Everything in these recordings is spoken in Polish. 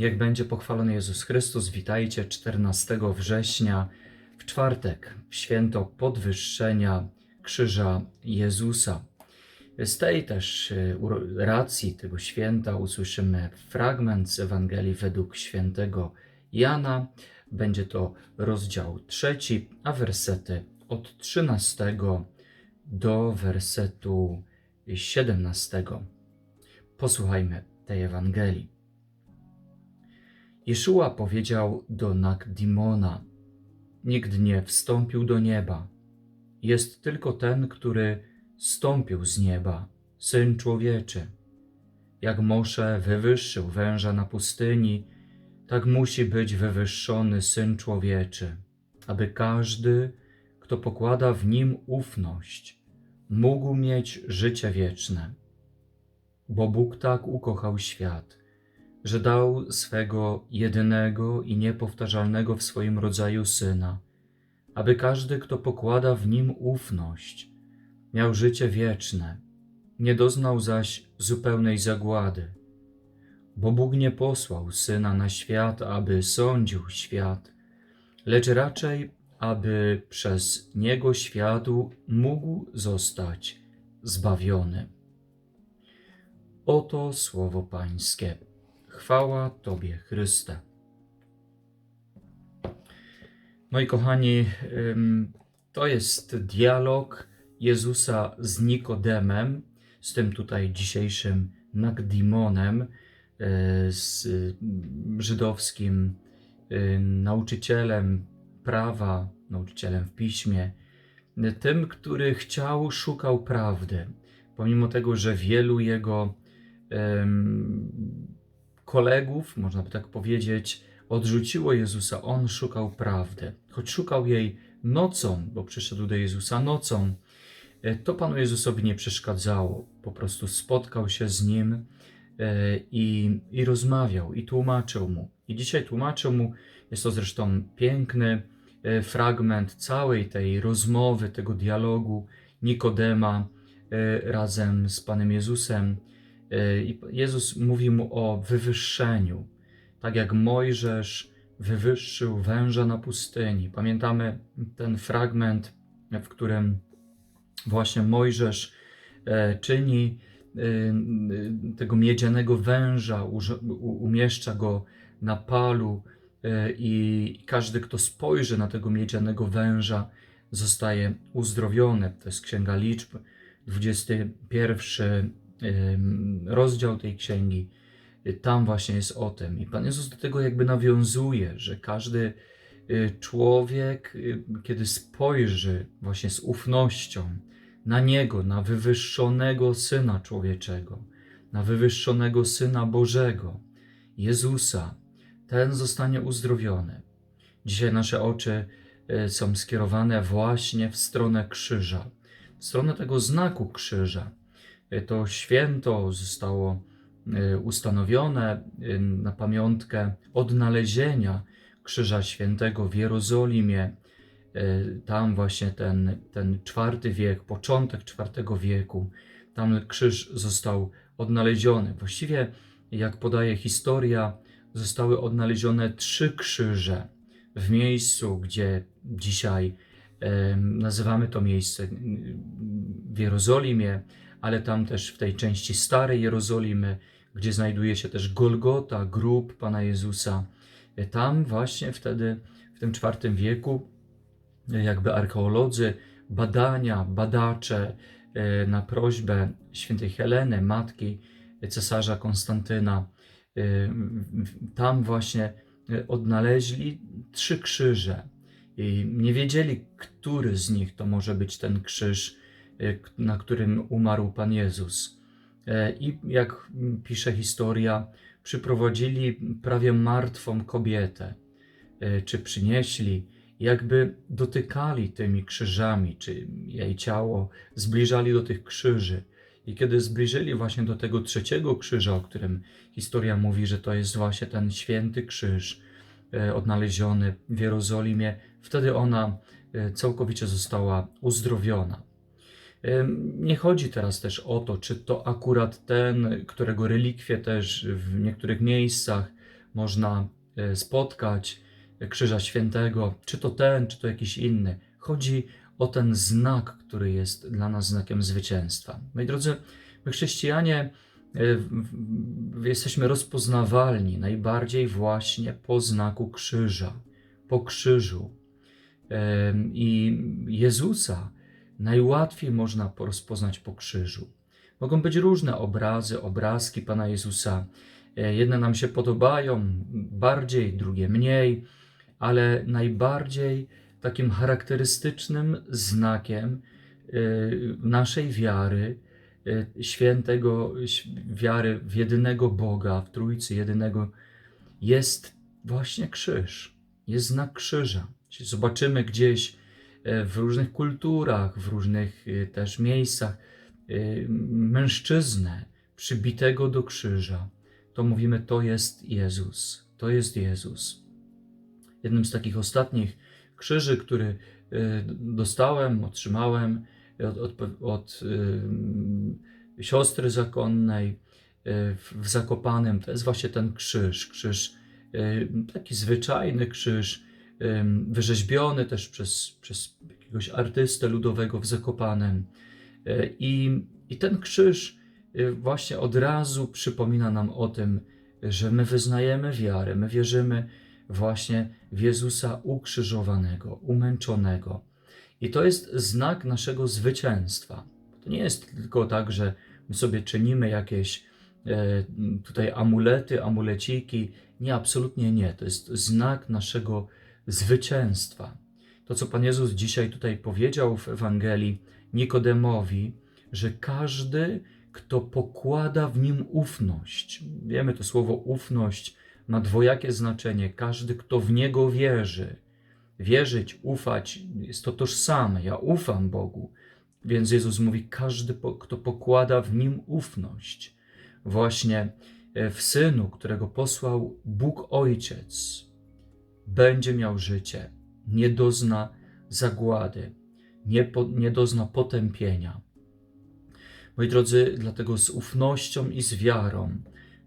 Jak będzie pochwalony Jezus Chrystus, witajcie 14 września w czwartek, w święto podwyższenia Krzyża Jezusa. Z tej też e, racji tego święta usłyszymy fragment z Ewangelii według świętego Jana. Będzie to rozdział trzeci, a wersety od 13 do wersetu 17. Posłuchajmy tej Ewangelii. Jeszua powiedział do Nakdimona: Nikt nie wstąpił do nieba. Jest tylko ten, który stąpił z nieba, syn człowieczy. Jak Mosze wywyższył węża na pustyni, tak musi być wywyższony syn człowieczy, aby każdy, kto pokłada w nim ufność, mógł mieć życie wieczne. Bo Bóg tak ukochał świat, że dał swego jedynego i niepowtarzalnego w swoim rodzaju syna, aby każdy, kto pokłada w nim ufność, miał życie wieczne, nie doznał zaś zupełnej zagłady. Bo Bóg nie posłał syna na świat, aby sądził świat, lecz raczej, aby przez niego światu mógł zostać zbawiony. Oto słowo Pańskie. Chwała Tobie, Chryste. Moi kochani, to jest dialog Jezusa z Nikodemem, z tym tutaj dzisiejszym Nagdimonem, y, z y, żydowskim y, nauczycielem prawa, nauczycielem w piśmie, tym, który chciał, szukał prawdy, pomimo tego, że wielu jego kolegów, można by tak powiedzieć, odrzuciło Jezusa. On szukał prawdy, choć szukał jej nocą, bo przyszedł do Jezusa nocą. e, To Panu Jezusowi nie przeszkadzało. Po prostu spotkał się z nim e, i, i rozmawiał, i tłumaczył mu. I dzisiaj tłumaczył mu, jest to zresztą piękny e, fragment całej tej rozmowy, tego dialogu Nikodema razem z Panem Jezusem. E, I Jezus mówi mu o wywyższeniu, tak jak Mojżesz wywyższył węża na pustyni. Pamiętamy ten fragment, w którym właśnie Mojżesz e, czyni e, e, tego miedzianego węża, umieszcza go na palu i każdy, kto spojrzy na tego miedzianego węża, zostaje uzdrowiony. To jest Księga Liczb, 21 em, rozdział tej księgi. Tam właśnie jest o tym. I Pan Jezus do tego jakby nawiązuje, że każdy y, człowiek, y, kiedy spojrzy właśnie z ufnością na Niego, na wywyższonego Syna Człowieczego, na wywyższonego Syna Bożego, Jezusa, ten zostanie uzdrowiony. Dzisiaj nasze oczy y, są skierowane właśnie w stronę krzyża, w stronę tego znaku krzyża. Y, To święto zostało y, ustanowione y, na pamiątkę odnalezienia Krzyża Świętego w Jerozolimie. Tam właśnie ten, ten czwarty wiek, początek czwartego wieku, tam krzyż został odnaleziony. Właściwie, jak podaje historia, zostały odnalezione trzy krzyże w miejscu, gdzie dzisiaj nazywamy to miejsce w Jerozolimie, ale tam też w tej części starej Jerozolimy, gdzie znajduje się też Golgota, grób Pana Jezusa. E, Tam właśnie wtedy, w tym IV wieku, e, jakby archeolodzy, badania, badacze e, na prośbę świętej Heleny, matki cesarza Konstantyna, tam właśnie odnaleźli trzy krzyże. I nie wiedzieli, który z nich to może być ten krzyż, na którym umarł Pan Jezus. E, I jak pisze historia, przyprowadzili prawie martwą kobietę, e, czy przynieśli, jakby dotykali tymi krzyżami, czy jej ciało, zbliżali do tych krzyży. I kiedy zbliżyli właśnie do tego trzeciego krzyża, o którym historia mówi, że to jest właśnie ten święty krzyż e, odnaleziony w Jerozolimie, wtedy ona całkowicie została uzdrowiona. Nie chodzi teraz też o to, czy to akurat ten, którego relikwie też w niektórych miejscach można e, spotkać Krzyża Świętego, czy to ten, czy to jakiś inny. Chodzi o ten znak, który jest dla nas znakiem zwycięstwa. Moi drodzy, my chrześcijanie e, jesteśmy rozpoznawalni najbardziej właśnie po znaku krzyża, po krzyżu. I Jezusa najłatwiej można rozpoznać po krzyżu. Mogą być różne obrazy, obrazki Pana Jezusa. E, Jedne nam się podobają bardziej, drugie mniej, ale najbardziej takim charakterystycznym znakiem e, naszej wiary, e, świętego, wiary w jedynego Boga, w Trójcy jedynego, jest właśnie krzyż. Jest znak krzyża. Jeśli zobaczymy gdzieś w różnych kulturach, w różnych e, też miejscach e, mężczyznę przybitego do krzyża, to mówimy, to jest Jezus. To jest Jezus. Jednym z takich ostatnich krzyży, który e, dostałem, otrzymałem od, od, od e, siostry zakonnej e, w, Zakopanem, to jest właśnie ten krzyż. Krzyż, e, taki zwyczajny krzyż, e, wyrzeźbiony też przez, przez jakiegoś artystę ludowego w Zakopanem. E, I, I ten krzyż e, właśnie od razu przypomina nam o tym, że my wyznajemy wiarę, my wierzymy właśnie w Jezusa ukrzyżowanego, umęczonego. I to jest znak naszego zwycięstwa. To nie jest tylko tak, że my sobie czynimy jakieś e, tutaj amulety, amuleciki. Nie, absolutnie nie. To jest znak naszego zwycięstwa. To, co Pan Jezus dzisiaj tutaj powiedział w Ewangelii Nikodemowi, że każdy, kto pokłada w nim ufność, wiemy to słowo ufność ma dwojakie znaczenie. Każdy, kto w niego wierzy, wierzyć, ufać, jest to tożsame. Ja ufam Bogu. Więc Jezus mówi: każdy, kto pokłada w nim ufność, właśnie e, w synu, którego posłał Bóg Ojciec, będzie miał życie, nie dozna zagłady, nie, po, nie dozna potępienia. Moi drodzy, dlatego z ufnością i z wiarą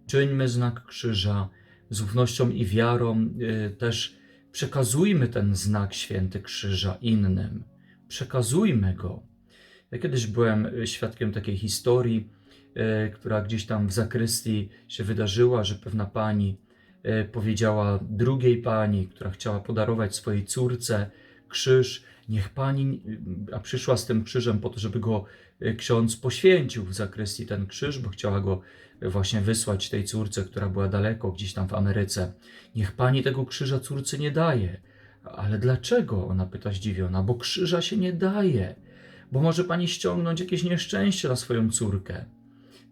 czyńmy znak krzyża, z ufnością i wiarą y, też przekazujmy ten znak święty krzyża innym. Przekazujmy go. Ja kiedyś byłem świadkiem takiej historii, y, która gdzieś tam w zakrystii się wydarzyła, że pewna pani powiedziała drugiej pani, która chciała podarować swojej córce krzyż, niech pani, a przyszła z tym krzyżem po to, żeby go y, ksiądz poświęcił w zakrystii ten krzyż, bo chciała go właśnie wysłać tej córce, która była daleko, gdzieś tam w Ameryce. Niech pani tego krzyża córce nie daje. Ale dlaczego? Ona pyta zdziwiona. Bo krzyża się nie daje. Bo może pani ściągnąć jakieś nieszczęście na swoją córkę.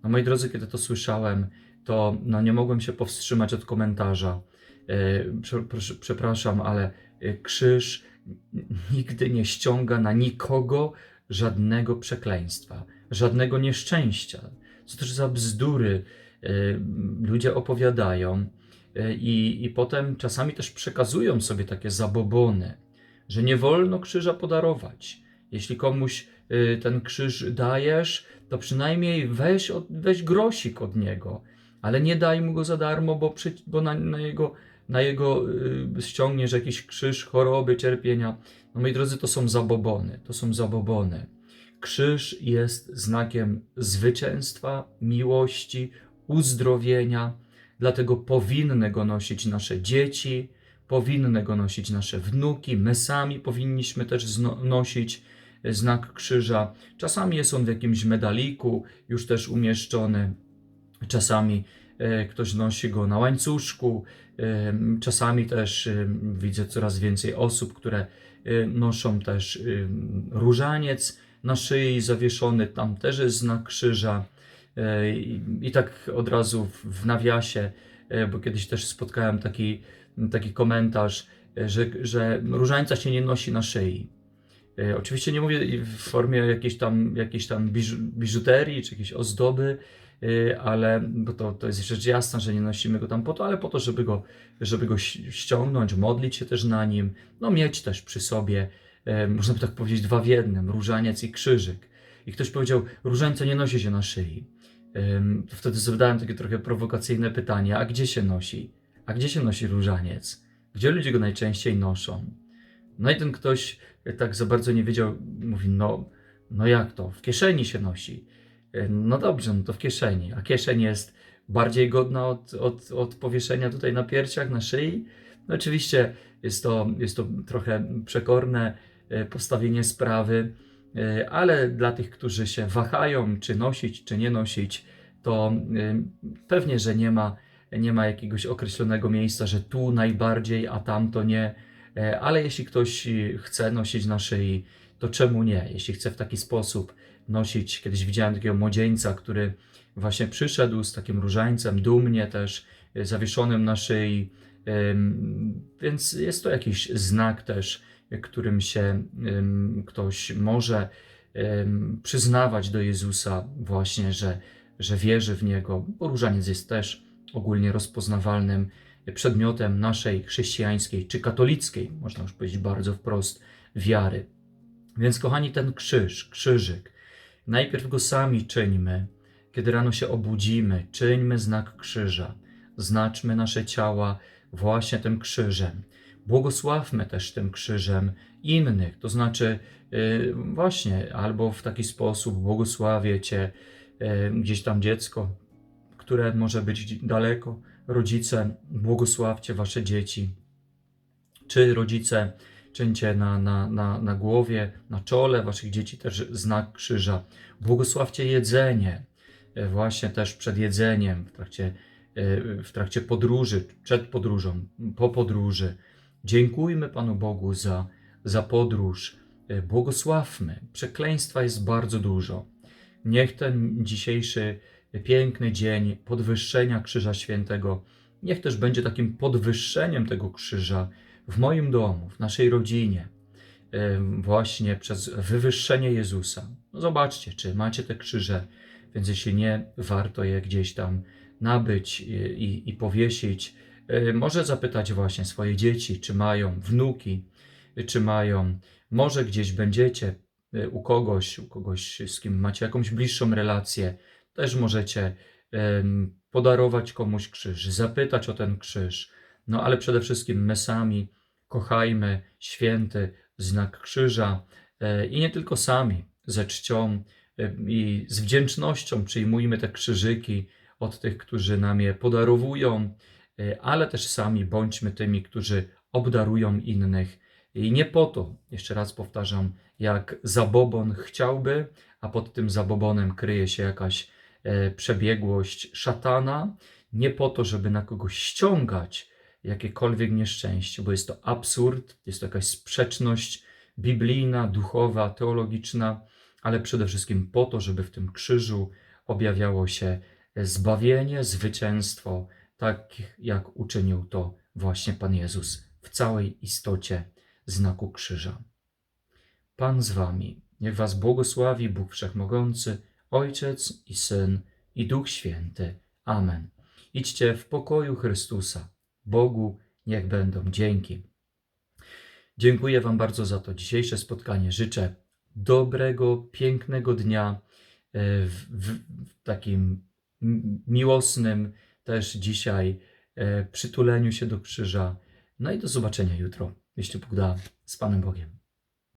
No moi drodzy, kiedy to słyszałem, to no, nie mogłem się powstrzymać od komentarza. E, przepraszam, ale e, krzyż nigdy nie ściąga na nikogo żadnego przekleństwa, żadnego nieszczęścia. Co też za bzdury e, ludzie opowiadają i, i potem czasami też przekazują sobie takie zabobony, że nie wolno krzyża podarować. Jeśli komuś ten krzyż dajesz, to przynajmniej weź, weź grosik od niego, ale nie daj mu go za darmo, bo, przy, bo na, na jego, na jego y, ściągniesz jakiś krzyż choroby, cierpienia. No moi drodzy, to są zabobony, to są zabobony. Krzyż jest znakiem zwycięstwa, miłości, uzdrowienia, dlatego powinny go nosić nasze dzieci, powinny go nosić nasze wnuki, my sami powinniśmy też nosić znak krzyża. Czasami jest on w jakimś medaliku, już też umieszczony, czasami e, ktoś nosi go na łańcuszku, e, czasami też e, widzę coraz więcej osób, które noszą też różaniec na szyi zawieszony, tam też jest znak krzyża. I, tak od razu w, nawiasie, bo kiedyś też spotkałem taki, taki komentarz, że, że różańca się nie nosi na szyi. Oczywiście nie mówię w formie jakiejś tam, jakiejś tam biżu, biżuterii czy jakiejś ozdoby, ale bo to, to jest rzecz jasna, że nie nosimy go tam po to, ale po to, żeby go, żeby go ściągnąć, modlić się też na nim, no mieć też przy sobie, e, można by tak powiedzieć, dwa w jednym, różaniec i krzyżyk. I ktoś powiedział, różańca nie nosi się na szyi. To wtedy zadałem takie trochę prowokacyjne pytanie, a gdzie się nosi? a gdzie się nosi różaniec? Gdzie ludzie go najczęściej noszą? No i ten ktoś tak za bardzo nie wiedział, mówi, no, no jak to? W kieszeni się nosi. E, No dobrze, no to w kieszeni. A kieszeń jest bardziej godna od, od, od powieszenia tutaj na piersiach, na szyi? No oczywiście jest to, jest to trochę przekorne e, postawienie sprawy, e, ale dla tych, którzy się wahają, czy nosić, czy nie nosić, to pewnie, że nie ma, nie ma jakiegoś określonego miejsca, że tu najbardziej, a tamto nie. E, Ale jeśli ktoś chce nosić na szyi, to czemu nie? Jeśli chce w taki sposób nosić, kiedyś widziałem takiego młodzieńca, który właśnie przyszedł z takim różańcem, dumnie też e, zawieszonym na szyi, Więc jest to jakiś znak też, którym się ktoś może przyznawać do Jezusa, właśnie, że, że wierzy w Niego. Bo różaniec jest też ogólnie rozpoznawalnym przedmiotem naszej chrześcijańskiej czy katolickiej, można już powiedzieć bardzo wprost, wiary. Więc, kochani, ten krzyż, krzyżyk, najpierw go sami czyńmy, kiedy rano się obudzimy, czyńmy znak krzyża, znaczmy nasze ciała właśnie tym krzyżem. Błogosławmy też tym krzyżem innych, to znaczy yy, właśnie albo w taki sposób błogosławię Cię, yy, gdzieś tam dziecko, które może być daleko, rodzice, błogosławcie Wasze dzieci, czy rodzice, czyńcie na, na, na, na głowie, na czole Waszych dzieci też znak krzyża. Błogosławcie jedzenie, yy, właśnie też przed jedzeniem, w trakcie w trakcie podróży, przed podróżą, po podróży. Dziękujmy Panu Bogu za, za podróż. Błogosławmy. Przekleństwa jest bardzo dużo. Niech ten dzisiejszy piękny dzień podwyższenia Krzyża Świętego, niech też będzie takim podwyższeniem tego krzyża w moim domu, w naszej rodzinie, właśnie przez wywyższenie Jezusa. No zobaczcie, czy macie te krzyże, więc jeśli nie, warto je gdzieś tam nabyć i, i, powiesić. Może zapytać właśnie swoje dzieci, czy mają wnuki, czy mają, może gdzieś będziecie e, u kogoś, u kogoś, z kim macie jakąś bliższą relację, też możecie podarować komuś krzyż, zapytać o ten krzyż. No ale przede wszystkim my sami kochajmy święty znak krzyża e, i nie tylko sami, ze czcią e, i z wdzięcznością przyjmujmy te krzyżyki, od tych, którzy nam je podarowują, y, ale też sami bądźmy tymi, którzy obdarują innych. I nie po to, jeszcze raz powtarzam, jak zabobon chciałby, a pod tym zabobonem kryje się jakaś e, przebiegłość szatana, nie po to, żeby na kogoś ściągać jakiekolwiek nieszczęście, bo jest to absurd, jest to jakaś sprzeczność biblijna, duchowa, teologiczna, ale przede wszystkim po to, żeby w tym krzyżu objawiało się zbawienie, zwycięstwo, tak jak uczynił to właśnie Pan Jezus w całej istocie znaku krzyża. Pan z wami, niech was błogosławi Bóg Wszechmogący, Ojciec i Syn i Duch Święty. Amen. Idźcie w pokoju Chrystusa. Bogu niech będą dzięki. Dziękuję Wam bardzo za to dzisiejsze spotkanie. Życzę dobrego, pięknego dnia e, w, w, w takim miłosnym też dzisiaj e, przytuleniu się do krzyża. No i do zobaczenia jutro, jeśli Bóg da, z Panem Bogiem.